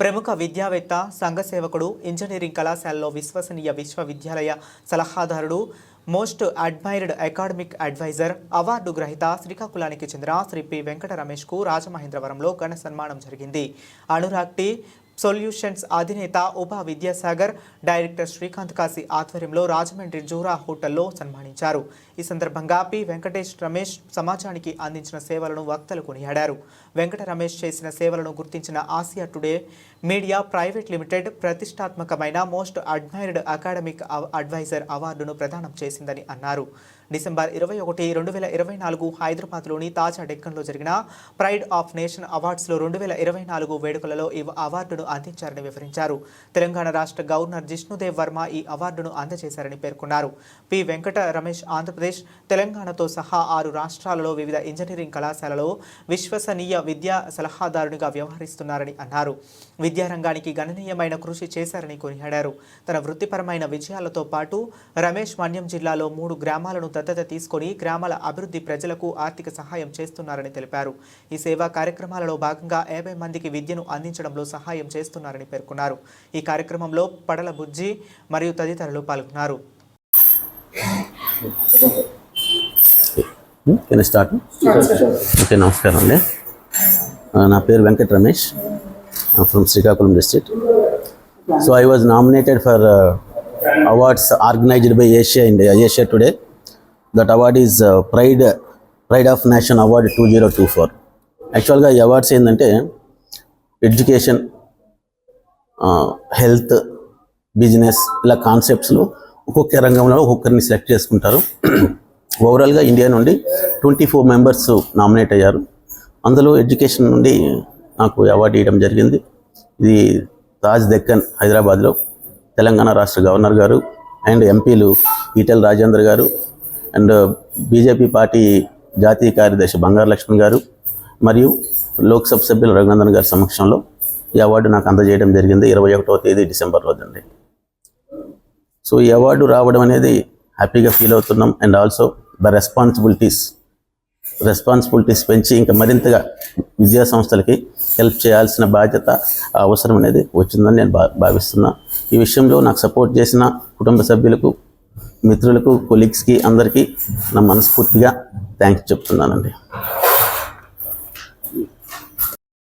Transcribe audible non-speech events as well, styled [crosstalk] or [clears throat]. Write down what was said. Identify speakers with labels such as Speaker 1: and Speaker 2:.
Speaker 1: ప్రముఖ విద్యావేత్త సంఘ సేవకుడు ఇంజనీరింగ్ కళాశాలలో విశ్వసనీయ విశ్వవిద్యాలయ సలహాదారుడు most admired academic adviser award గ్రహీత శ్రీకాకుళానికి చెందిన శ్రీ పి వెంకట రమేష్కు రాజమహేంద్రవరంలో ఘన సన్మానం జరిగింది. అనురాగ్ సొల్యూషన్స్ అధినేత ఉప విద్యాసాగర్ డైరెక్టర్ శ్రీకాంత్ కాశీ ఆధ్వర్యంలో రాజమండ్రి జూరా హోటల్లో సన్మానించారు. ఈ సందర్భంగా పి. వెంకటేష్ రమేష్ సమాజానికి అందించిన సేవలను వక్తలు కొనియాడారు. వెంకట రమేష్ చేసిన సేవలను గుర్తించిన Asia today media private limited ప్రతిష్టాత్మకమైన మోస్ట్ అడ్మైర్డ్ అకాడమిక్ అవ- అడ్వైజర్ అవార్డును ప్రదానం చేసిందని అన్నారు. డిసెంబర్ ఇరవై ఒకటి రెండు వేల ఇరవై నాలుగు హైదరాబాద్లోని తాజా డెక్కన్లో జరిగిన ప్రైడ్ ఆఫ్ నేషన్ అవార్డ్స్లో రెండు వేల ఇరవై నాలుగు వేడుకలలో ఈ అవార్డును అందించారని వివరించారు. తెలంగాణ రాష్ట్ర గవర్నర్ జిష్ణుదేవ్ వర్మ ఈ అవార్డును అందజేశారని పేర్కొన్నారు. పి. వెంకట రమేష్ ఆంధ్రప్రదేశ్ తెలంగాణతో సహా ఆరు రాష్ట్రాలలో వివిధ ఇంజనీరింగ్ కళాశాలలో విశ్వసనీయ విద్యా సలహాదారునిగా వ్యవహరిస్తున్నారని అన్నారు. విద్యారంగానికి గణనీయమైన కృషి చేశారని కొనియాడారు. తన వృత్తిపరమైన విజయాలతో పాటు రమేష్ మన్యం జిల్లాలో మూడు గ్రామాలను దత్తత తీసుకొని గ్రామాల అభివృద్ధి ప్రజలకు ఆర్థిక సహాయం చేస్తున్నారని తెలిపారు. ఈ సేవా కార్యక్రమాలలో భాగంగా యాభై మందికి విద్యను అందించడంలో సహాయం చేస్తున్నారని పేర్కొన్నారు. ఈ కార్యక్రమంలో పడల బుజ్జి మరియు తదితరులు పాల్గొన్నారు.
Speaker 2: స్టార్ట్ ఓకే నమస్కారం అండి. నా పేరు Venkat Ramesh. From Srikakulam district so I was nominated for awards organised by Asia India Asia today that award is pride pride of nation award two zero two four యాక్చువల్గా ఈ awards ఏంటంటే education health business ఇలా కాన్సెప్ట్స్లో ఒక్కొక్క రంగంలో ఒక్కొక్కరిని select చేసుకుంటారు. [clears throat] ఓవరాల్గా India నుండి ట్వంటీ ఫోర్ మెంబర్స్ నామినేట్ అయ్యారు. అందులో ఎడ్యుకేషన్ నుండి నాకు అవార్డు ఇవ్వడం జరిగింది. ఇది తాజ్ దెక్కన్ హైదరాబాద్లో తెలంగాణ రాష్ట్ర గవర్నర్ గారు అండ్ ఎంపీలు ఈటెల్ రాజేందర్ గారు అండ్ బీజేపీ పార్టీ జాతీయ కార్యదర్శి బంగారు లక్ష్మణ్ గారు మరియు లోక్సభ సభ్యులు రఘునందన్ గారి సమక్షంలో ఈ అవార్డు నాకు అందజేయడం జరిగింది ఇరవై ఒకటవ తేదీ డిసెంబర్ రోజండి. సో ఈ అవార్డు రావడం అనేది హ్యాపీగా ఫీల్ అవుతున్నాం. And also the responsibilities responsibilities పెంచి ఇంకా మరింతగా విద్యా సంస్థలకి హెల్ప్ చేయాల్సిన బాధ్యత అవసరం అనేది వచ్చిందని నేను భా భావిస్తున్నా. ఈ విషయంలో నాకు సపోర్ట్ చేసిన కుటుంబ సభ్యులకు మిత్రులకు కొలీగ్స్కి అందరికీ నా మనస్ఫూర్తిగా థ్యాంక్స్ చెప్తున్నానండి.